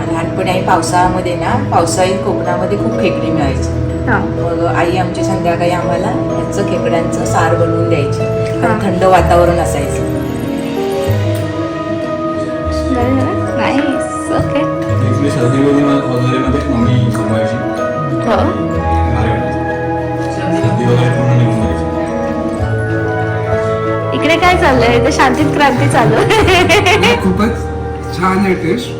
लहानपणी आई पावसाळ्यामध्ये ना पावसाळी कोकणामध्ये खूप खेकडी मिळायची. हा. मग आई आमची संध्याकाळी आम्हाला याचं खेकड्यांचं सार बनवून द्यायची. हा. कारण थंड वातावरण असायचं. नाईस ओके इकडे काय चाललंय? इथे शांतीत क्रांती चालू खूपच छान आहे टेस्ट.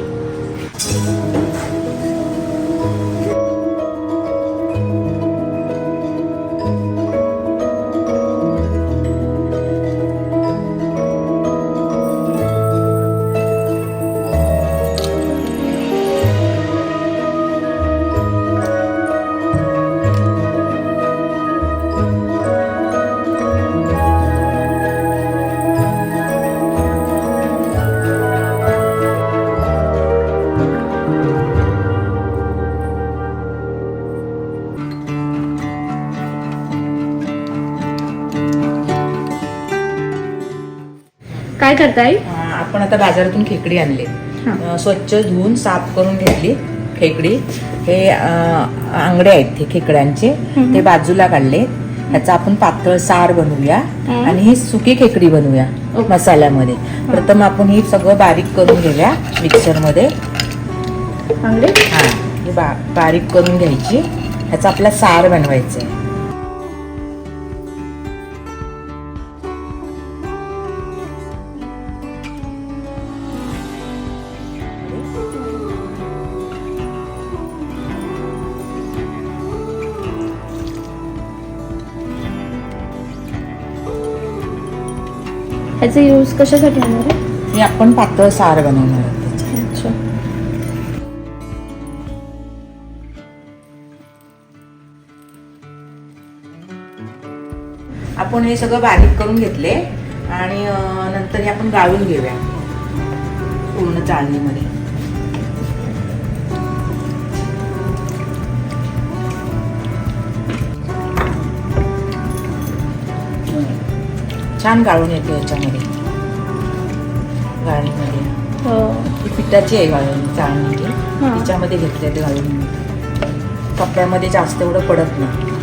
काय करताय आपण आता बाजारातून खेकडी आणली. स्वच्छ धुवून साफ करून घेतली खेकडी. हे आंगडे आहेत ते खेकड्यांचे. ते बाजूला काढले. ह्याचा आपण पातळ सार बनवूया. आणि ही सुकी खेकडी बनवूया. मसाल्यामध्ये. प्रथम आपण ही सगळं बारीक करून घेऊया मिक्सरमध्ये. ही बा बारीक करून घ्यायची. ह्याचा आपला सार बनवायचा आहे. ह्याचा यूज कशासाठी होणार आहे? हे आपण पातळ सार बनवणार आहोत. अच्छा. आपण हे सगळं बारीक करून घेतले आणि अं, नंतर हे आपण गाळून घेऊया. पूर्ण चाळणीमध्ये. छान गाळून येते याच्यामध्ये. गाळणीमध्ये. हो. ही पिठाची आहे गाळून चाळणी. तिच्यामध्ये घेतले ते गाळून कपड्यामध्ये जास्त एवढं पडत नाही.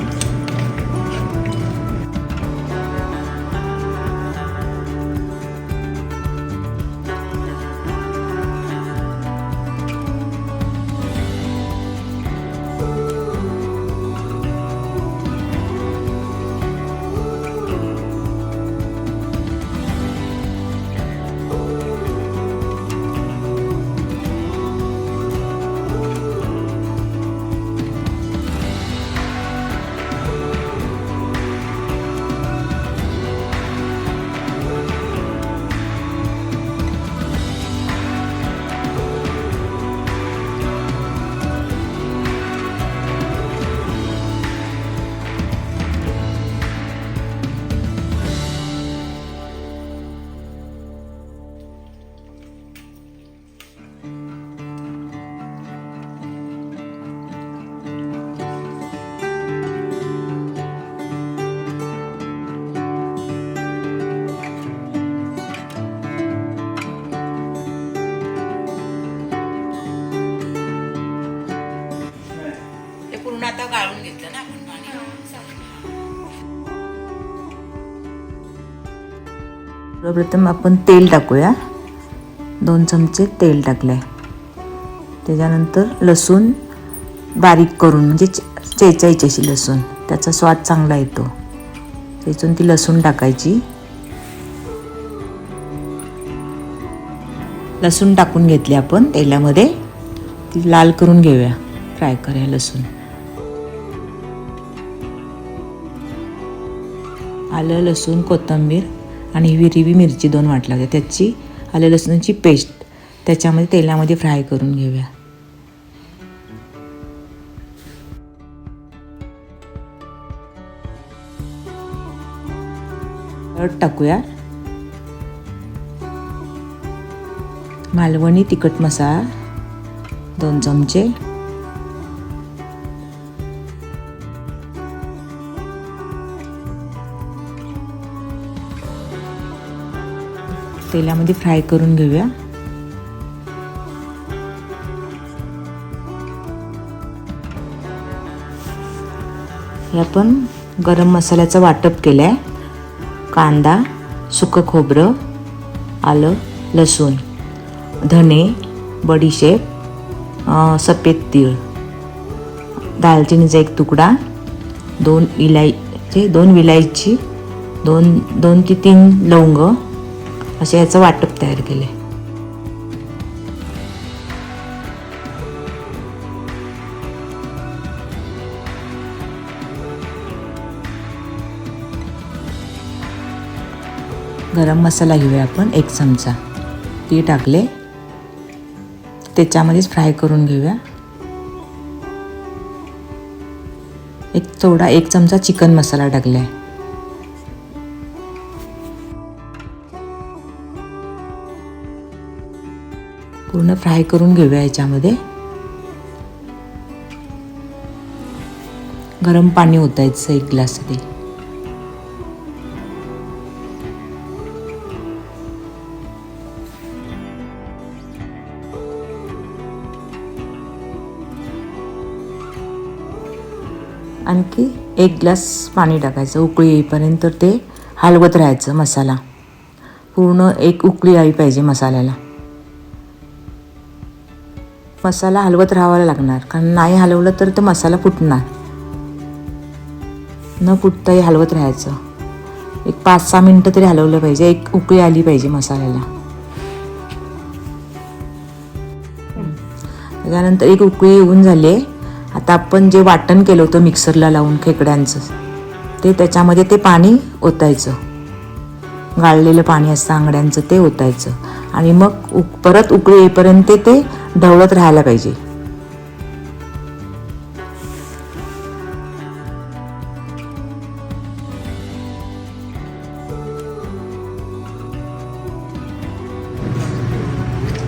सर्वप्रथम आपण तेल टाकूया. दोन चमचे तेल टाकले त्याच्यानंतर लसूण बारीक करून म्हणजे चेचायची अशी लसूण त्याचा स्वाद चांगला येतो. चेचून ती लसूण टाकायची. लसूण टाकून घेतली आपण तेलामध्ये. ती लाल करून घेऊया. फ्राय करूया लसूण. आलं लसूण कोथिंबीर. आणि हिरवी मिरची दोन वाट लागते त्याची आले लसूणची पेस्ट. त्याच्यामध्ये तेलामध्ये फ्राय करून घेऊया. हळद टाकूया. मालवणी तिखट मसाला दोन चमचे. तेलामध्ये फ्राय करून घेऊया. हे आपण गरम मसाल्याचं वाटप केलं आहे कांदा सुकं खोबरं आलं लसूण धने बडीशेप सफेद तीळ. दालचिनीचा एक तुकडा दोन इलायची दोन विलायची दोन दोन ते तीन लवंग असे याचं वाटप तयार केलं आहे गरम मसाला घेऊया आपण एक चमचा. ती टाकले. त्याच्यामध्येच फ्राय करून घेऊया. एक थोडा एक चमचा चिकन मसाला टाकला आहे पूर्ण फ्राय करून घेऊया याच्यामध्ये. गरम पाणी ओतायचं एक ग्लास ते आणखी एक ग्लास पाणी टाकायचं उकळी येईपर्यंत ते हलवत राहायचं मसाला. पूर्ण एक उकळी आली पाहिजे मसाल्याला. मसाला हलवत राहावा लागणार. कारण नाही हलवलं तर तो मसाला फुटणार. न फुटताही हलवत राहायचं. एक पाच सहा मिनटं तरी हलवलं पाहिजे. एक उकळी आली पाहिजे मसाल्याला. त्याच्यानंतर एक उकळी येऊन झाली. आता आपण जे वाटण केलं होतं मिक्सरला लावून खेकड्यांचं ते त्याच्यामध्ये ते पाणी ओतायचं. गाळलेलं पाणी असतं आंगड्यांचं ते ओतायचं. आणि मग उक परत उकळी येईपर्यंत ते ढवळत राहायला पाहिजे.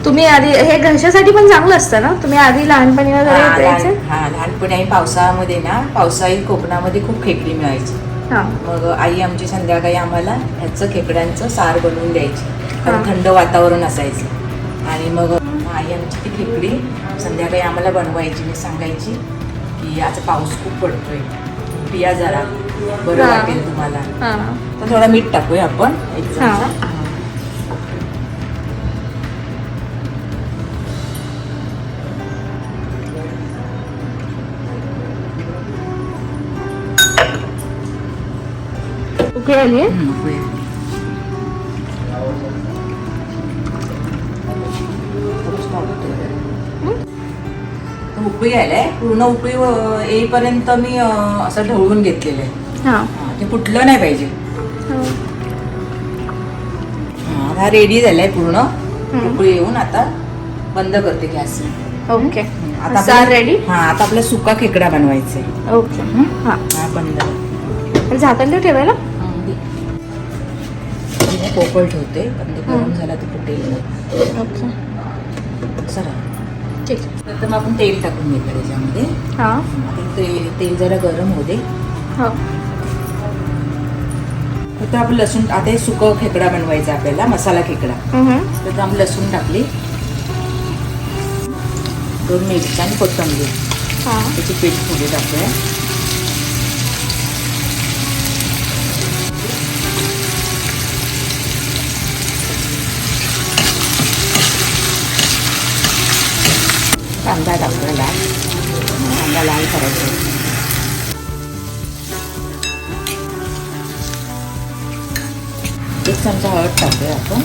तुम्ही आधी हे घशासाठी पण चांगलं असतं ना? तुम्ही आधी लहानपणी वगैरे लहानपणी आम्ही पावसाळ्यामध्ये ना पावसाळी कोकणामध्ये खूप खेकडी मिळायची. हा. मग आई आमची संध्याकाळी आम्हाला ह्याचं खेकड्यांचं सार बनवून द्यायची. कारण. थंड वातावरण असायचं. आणि मग आई आमची ती खेकडी संध्याकाळी आम्हाला बनवायची मी सांगायची की आज पाऊस खूप पडतोय. पिया जरा बरं. वाटेल तुम्हाला. तर थोडा मीठ टाकूया आपण. एक चमचा. उकळी. आली हम्म, उकळी. आलाय पूर्ण उकळी येईपर्यंत मी असं ढवळून घेतलेलं आहे. ते फुटलं नाही पाहिजे. हा. हा, रेडी झालाय पूर्ण. उकळी येऊन आता बंद करते गॅस. ओके. आता रेडी हा आता आपला सुका खेकडा बनवायचा आहे. ओके. हा. बंद. झाकण ठेव ठेवायला? पोकळ ठेवते. पण ते गरम झाला तर फुटेल. ओके. चला ठीक. तर मग आपण तेल टाकून घेतलं त्याच्यामध्ये. हा. आता ते तेल जरा गरम दे. हो. तर आपण लसूण आता हे सुकं खेकडा बनवायचा आपल्याला मसाला खेकडा. तर आपण लसूण टाकली. दोन मिरच्या आणि कोथिंबीर. हा. त्याची पीठ थोडी टाकूया कांदा टाकूया लाल कांदा लाल करायचा एक चमचा हळद टाकूया आपण.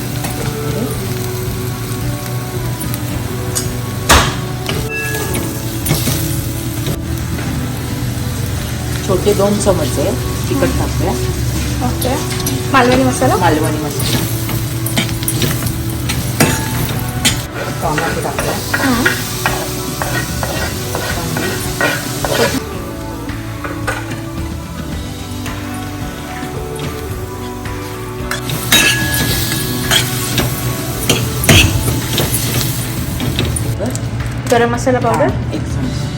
छोटे दोन चमचे तिखट टाकूया. ओके. मालवणी मसाला? मालवणी मसाला. टोमॅटो टाकूया. हा. गरम मसाला पावडर हा, एक चमचा.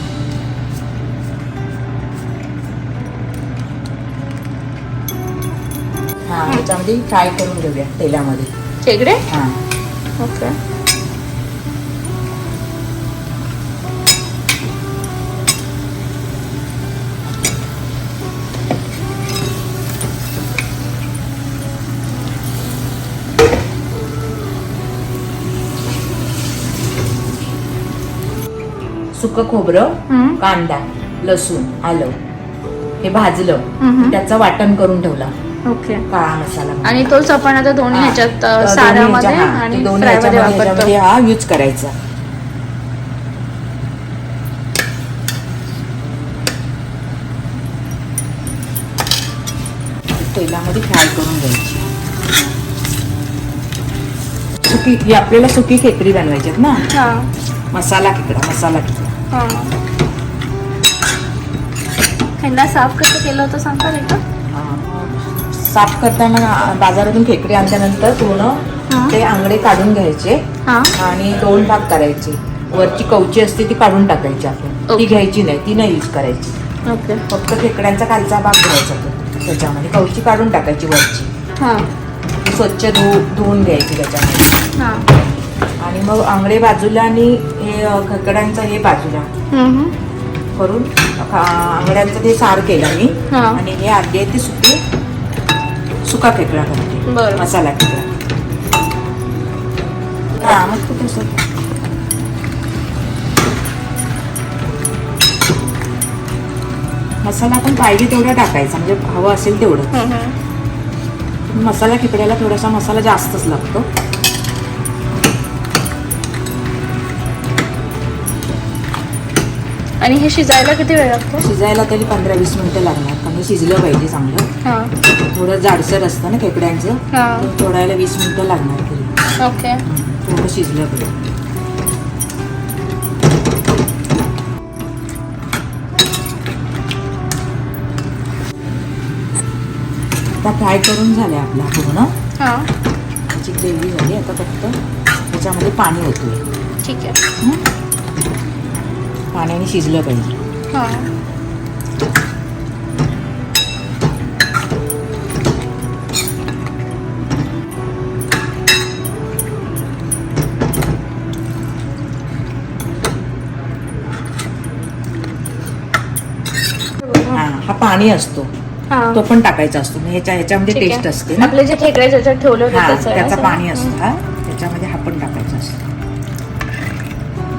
हा त्याच्यामध्ये फ्राय करून घेऊया तेलामध्ये. खेकडे हां. ओके सुकं खोबरं. कांदा लसूण आलं. हे भाजलं. त्याचं वाटण करून ठेवला. ओके. काळा मसाला आणि तोच आपण आता दोन्ही हा. ह्याच्यात सारामध्ये हा, आणि दोन्ही ह्याच्यामध्ये- हा यूज करायचा. तेलामध्ये फ्राय करून घ्यायची. सुकी ही आपल्याला सुकी खेकडी बनवायची ना? हा. मसाला खेकडा मसाला खेकडा. हा. ह्यांना साफ कसं केलं होतं सांगता येईल का. साफ करताना बाजारातून खेकडे आणल्यानंतर हा. पूर्ण ते आंगडे काढून घ्यायचे हा. आणि दोन भाग करायचे. वरची कवची असते ती काढून टाकायची आपण. ती. घ्यायची नाही ती नाही यूज करायची. ओके. फक्त खेकड्यांचा खालचा भाग घ्यायचा तो. त्याच्यामध्ये कवची काढून टाकायची वरची. हा. ती स्वच्छ धु धुवून घ्यायची त्याच्यामध्ये. हा. आणि मग आंगडे बाजूला आणि खेकड्यांचं हे बाजूला. करून आंगड्यांचं ते सार केलं मी. आणि हे अर्धे आहे ते सुके सुका खेकडा करते बरं. मसाला खेकडा हा मग ते तसं मसाला पण पाहिजे तेवढा टाकायचा म्हणजे हवं असेल तेवढं. मसाला खेकड्याला थोडासा मसाला जास्तच लागतो आणि हे शिजायला किती वेळ लागतो? शिजायला तरी पंधरा वीस मिनिटं लागणार. पण हे शिजलं पाहिजे चांगलं. हा. थोडं जाडसर असतं ना खेकड्यांचं. हा. तर थोडायला वीस मिनिटं लागणार तरी. ओके. थोडं शिजलं पाहिजे. आता फ्राय करून झाले आपला पूर्ण. हा. त्याची ग्रेव्ही झाली आता फक्त त्याच्यामध्ये पाणी होतोय ठीक आहे. पाण्याने शिजलं पाहिजे. हा. हा पाणी असतो. तो पण टाकायचा असतो. ह्याच्या ह्याच्यामध्ये टेस्ट. असते ना? आपले जे खेकडे ज्याच्यात ठेवले होते हा त्याचं पाणी? असतो. हा त्याच्यामध्ये हा पण टाकायचा असतो.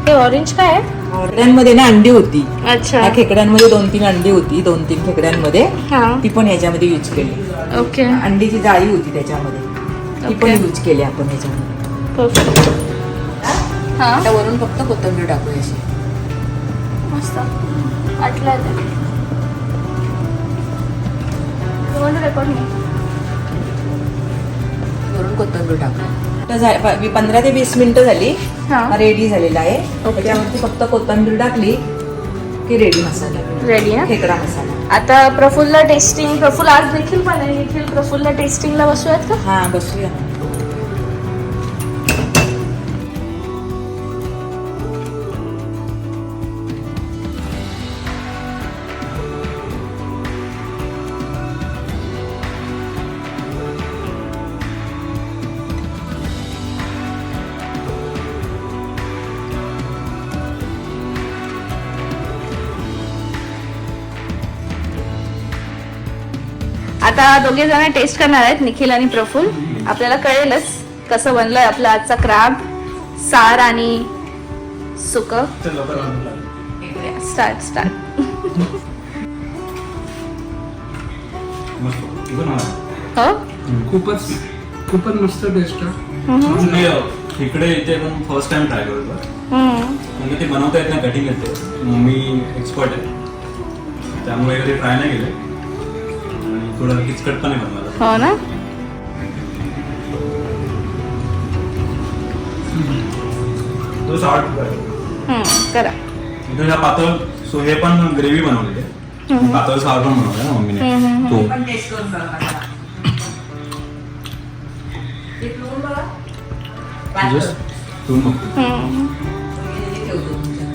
हे ऑरेंज काय आहे? खेकड्यांमध्ये ना अंडी होती. अच्छा. त्या खेकड्यांमध्ये दोन तीन अंडी होती दोन तीन खेकड्यांमध्ये. हा. ती पण ह्याच्यामध्ये यूज केली. ओके. अंडीची जाळी होती त्याच्यामध्ये. ती पण Okay. यूज केली आपण ह्याच्यामध्ये परफेक्ट हा. आता वरून फक्त कोथिंबीर टाकूया अशी. मस्त. वरून कोथिंबीर टाकू प- पंधरा ते वीस मिनिटं झाली. हा. रेडी झालेला आहे. त्याच्यावरती फक्त कोथिंबीर टाकली की रेडी मसाला. रेडी ना खेकडा मसाला. आता प्रफुल्ल टेस्टिंग प्रफुल्ल आज देखील पण आहे. देखील प्रफुल्ल टेस्टिंगला बसूयात का? हा बसूया. आता दोघे जण टेस्ट करणार आहेत निखिल आणि प्रफुल आपल्याला कळेलच कसं बनलंय आपला आजचा क्राब सार आणि सुक. Start start. हो? खूपच खूपच मस्त टेस्ट आहे. इकडे इथे पण फर्स्ट टाइम ट्राय करतो. म्हणजे ते बनवता येत नाही कटिंग येते. मम्मी एक्सपर्ट आहे. त्यामुळे कधी ट्राय नाही केले. आणि थोडं किचकट पण आहे बनवायला हो ना? तो साठ हम्म, करा. इथे ह्या पातळ सो हे पण ग्रेव्ही बनवलेली आहे. पातळ सार पण बनवलं ना मम्मीने. तो. पण टेस्ट करून बघा आता. ते पिऊन बघा. पातळ. जस्ट तू मग हम्म. हे ठेवतो तुमच्या.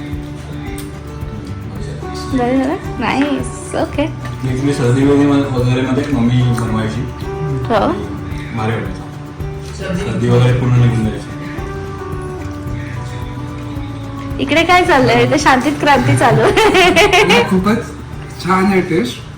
झालं झालं. नाईस ओके मी मी सर्दी वगैरे वगैरे मध्ये मम्मी बनवायची. हो. भारी वाटायचं सर्दी वगैरे पूर्ण निघून जायची. इकडे काय चाललंय? इथे शांतीत क्रांती चालू आहे. खूपच छान आहे टेस्ट